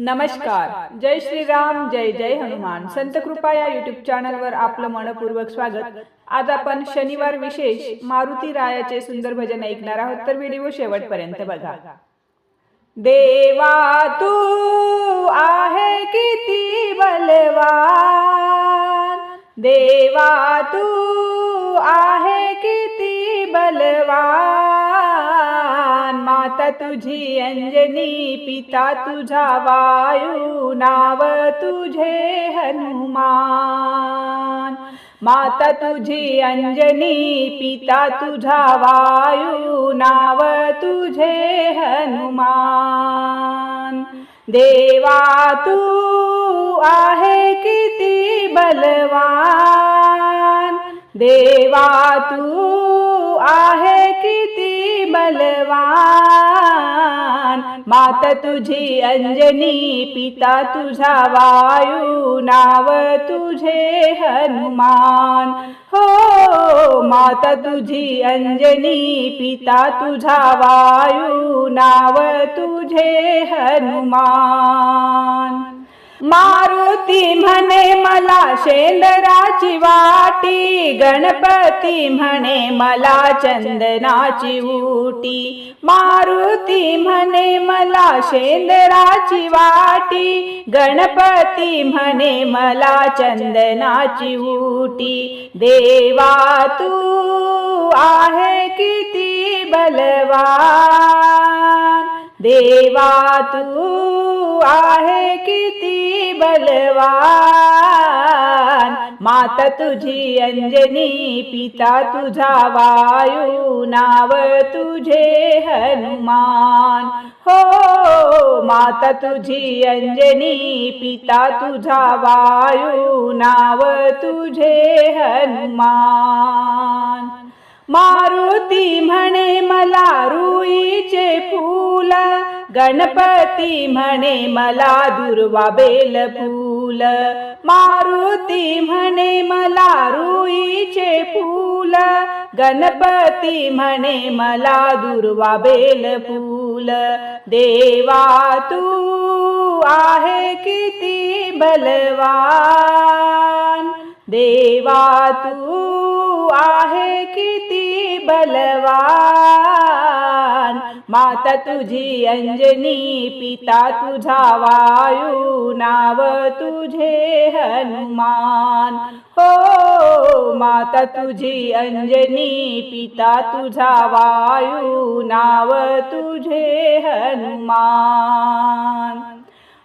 नमस्कार. जय श्रीराम जय जय हनुमान. संत कृपा या युट्यूब चॅनलवर आपलं मनपूर्वक स्वागत. आज आपण शनिवार विशेष मारुती रायाचे सुंदर भजन ऐकणार आहोत तर व्हिडिओ शेवटपर्यंत बघा. देवा तू आहे किती बलवान. देवा तू आहे किती बलवान. तुझी अंजनी पिता तुझा वायू नाव तुझे हनुमान. माता तुझी अंजनी पिता तुझा वायू नाव तुझे हनुमान. देवा तू आहे किती बलवान. देवा तू आहे माता तुझी अंजनी पिता तुझा वायू नाव तुझे हनुमान. हो माता तुझी अंजनी पिता तुझा वायू नाव तुझे हनुमान. मारुती म्हणे मला शेंदराची वाटी. गणपती म्हणे मला चंदनाची उटी मारुती म्हणे मला शेंदराची वाटी. गणपती म्हणे मला चंदनाची उटी देवा तू आहे किती बलवान. देवा तू आहे किती बलवान. माता तुझी अंजनी पिता तुझा वायू नाव तुझे हनुमान. हो माता तुझी अंजनी पिता तुझा वायू नाव तुझे हनुमान. मारुती म्हणे मला रुईचे फूल. गणपती म्हणे मला दुर्वा बेल फूल. मारुती म्हणे मला रुईचे फूल. गणपती म्हणे मला दुर्वा बेल फूल. देवा तू आहे किती बलवान. देवा तू किती बलवान. माता तुझी अंजनी पिता तुझा वायू नाव तुझे हनुमान. हो माता तुझी अंजनी पिता तुझा वायू नाव तुझे हनुमान.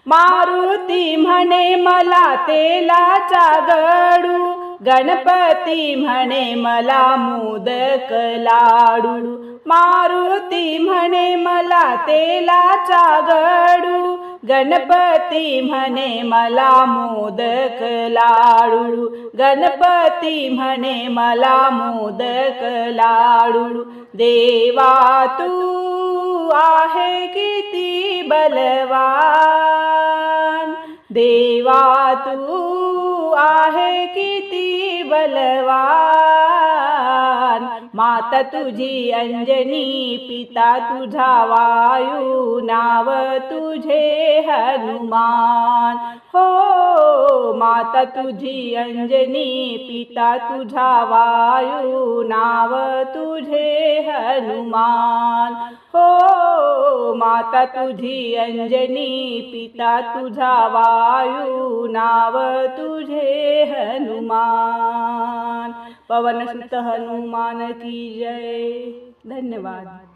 मारुती म्हणे मला तेलाचा गडू गणपती म्हणे मला मोदक लाडू. मारुती म्हणे मला तेलाचा गडू. गणपती म्हणे मला मोदक लाडू. गणपती म्हणे मला मोदक लाडू. देवा तू आहे किती बलवा देवा तू आहे किती बलवान. माता तुझी अंजनी पिता तुझा वायू नाव तुझे हनुमान. हो माता तुझी अंजनी पिता तुझा वायू नाव तुझे हनुमान. हो माता तुझी अंजनी पिता तुझा वायू नाव तुझे हनुमान. पवन सुत हनुमान की जय. धन्यवाद.